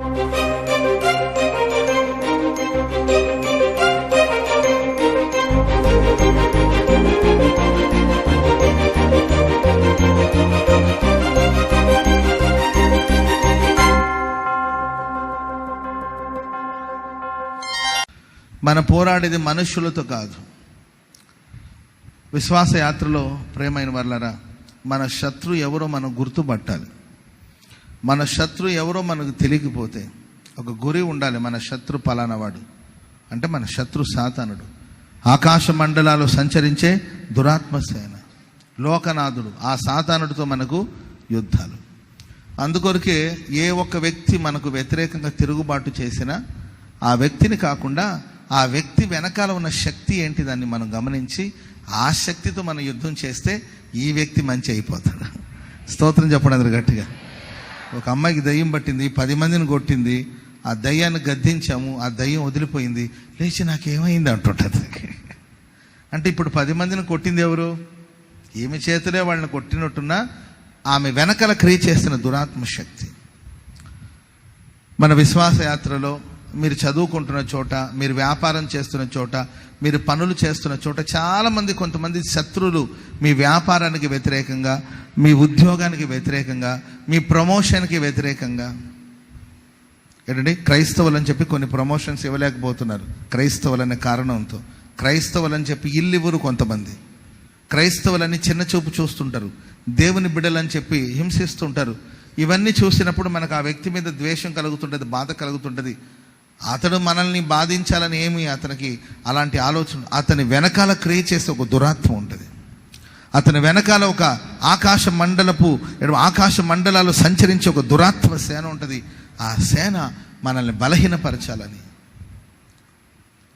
మన పోరాడేది మనుషులతో కాదు. విశ్వాస యాత్రలో ప్రేమైన వర్లరా మన శత్రు ఎవరో మనం గుర్తుపట్టాలి. మన శత్రు ఎవరో మనకు తెలియకపోతే ఒక గురి ఉండాలి మన శత్రు పలానవాడు అంటే మన శత్రు సాతానుడు. ఆకాశ మండలాలు సంచరించే దురాత్మ సేన. లోకనాథుడు. ఆ సాతానుడితో మనకు యుద్ధాలు. అందుకొరకే ఏ ఒక్క వ్యక్తి మనకు వ్యతిరేకంగా తిరుగుబాటు చేసినా ఆ వ్యక్తిని కాకుండా ఆ వ్యక్తి వెనకాల ఉన్న శక్తి ఏంటి దాన్ని మనం గమనించి ఆ శక్తితో మనం యుద్ధం చేస్తే ఈ వ్యక్తి మంచి అయిపోతాడు. స్తోత్రం చెప్పడం గట్టిగా. ఒక అమ్మాయికి దయ్యం పట్టింది పది మందిని కొట్టింది ఆ దయ్యాన్ని గద్దించాము ఆ దయ్యం వదిలిపోయింది. లేచి నాకేమైంది అంటుంటుంది. అంటే ఇప్పుడు పది మందిని కొట్టింది ఎవరు? ఈమె చేతులే వాళ్ళని కొట్టినట్టున్నా ఆమె వెనకల క్రియ చేస్తున్న దురాత్మ శక్తి మన విశ్వాస యాత్రలో మీరు చదువుకుంటున్న చోట మీరు వ్యాపారం చేస్తున్న చోట మీరు పనులు చేస్తున్న చోట చాలామంది కొంతమంది శత్రువులు మీ వ్యాపారానికి వ్యతిరేకంగా మీ ఉద్యోగానికి వ్యతిరేకంగా మీ ప్రమోషన్కి వ్యతిరేకంగా. ఏంటండి క్రైస్తవులు అని చెప్పి కొన్ని ప్రమోషన్స్ ఇవ్వలేకపోతున్నారు. క్రైస్తవులనే కారణంతో. క్రైస్తవులు అని చెప్పి ఇల్లు ఇవ్వరు కొంతమంది. క్రైస్తవులని చిన్న చూపు చూస్తుంటారు. దేవుని బిడ్డలని చెప్పి హింసిస్తుంటారు. ఇవన్నీ చూసినప్పుడు మనకు ఆ వ్యక్తి మీద ద్వేషం కలుగుతుంటుంది బాధ కలుగుతుంటుంది. అతడు మనల్ని బాధించాలని ఏమి అతనికి అలాంటి ఆలోచన అతని వెనకాల క్రియ చేసే ఒక దురాత్మ ఉంటుంది. అతని వెనకాల ఒక ఆకాశ మండలపు ఆకాశ మండలాలు సంచరించే ఒక దురాత్మ సేన ఉంటుంది. ఆ సేన మనల్ని బలహీనపరచాలని.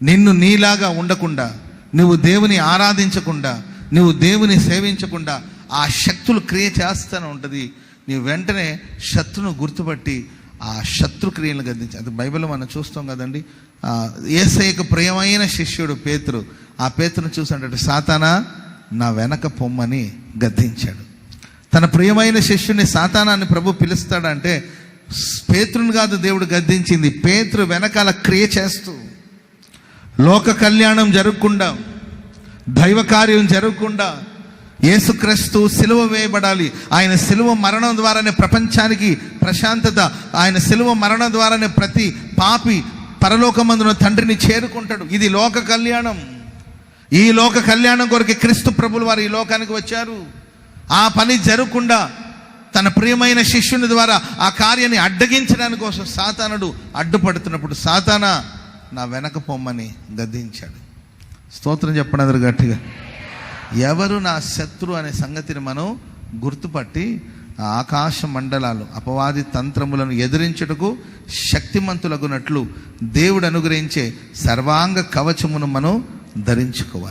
నిన్ను నీలాగా ఉండకుండా నువ్వు దేవుని ఆరాధించకుండా నువ్వు దేవుని సేవించకుండా ఆ శక్తులు క్రియ చేస్తూనే ఉంటుంది. నీవు వెంటనే శత్రును గుర్తుపట్టి ఆ శత్రుక్రియలను గద్దించి అది బైబిల్ మనం చూస్తాం కదండి. ఏసైకు ప్రియమైన శిష్యుడు పేతురు ఆ పేతును చూసినట్టు సాతానా నా వెనక పొమ్మని గద్దించాడు. తన ప్రియమైన శిష్యుని సాతానాన్ని ప్రభు పిలుస్తాడంటే పేతురుని కాదు దేవుడు గద్దించింది పేతురు వెనకాల క్రియ చేస్తూ లోక కళ్యాణం జరగకుండా దైవ కార్యం జరగకుండా యేసుక్రీస్తు సిలువ వేయబడాలి. ఆయన సిలువ మరణం ద్వారానే ప్రపంచానికి ప్రశాంతత ఆయన సిలువ మరణం ద్వారానే ప్రతి పాపి పరలోకమందున తండ్రిని చేరుకుంటాడు. ఇది లోక కళ్యాణం. ఈ లోక కళ్యాణం కొరకు క్రీస్తు ప్రభులు వారు ఈ లోకానికి వచ్చారు. ఆ పని జరగకుండా తన ప్రియమైన శిష్యుని ద్వారా ఆ కార్యాన్ని అడ్డగించడానికి కోసం సాతానుడు అడ్డుపడుతున్నప్పుడు సాతాన నా వెనక పొమ్మని గద్దించాడు. స్తోత్రం చెప్పడం గట్టిగా. ఎవరు నా శత్రు అనే సంగతిని మనం గుర్తుపట్టి ఆకాశ మండలాలు అపవాది తంత్రములను ఎదిరించుటకు శక్తిమంతులగునట్లు దేవుడు అనుగ్రహించే సర్వాంగ కవచమును మనం ధరించుకోవాలి.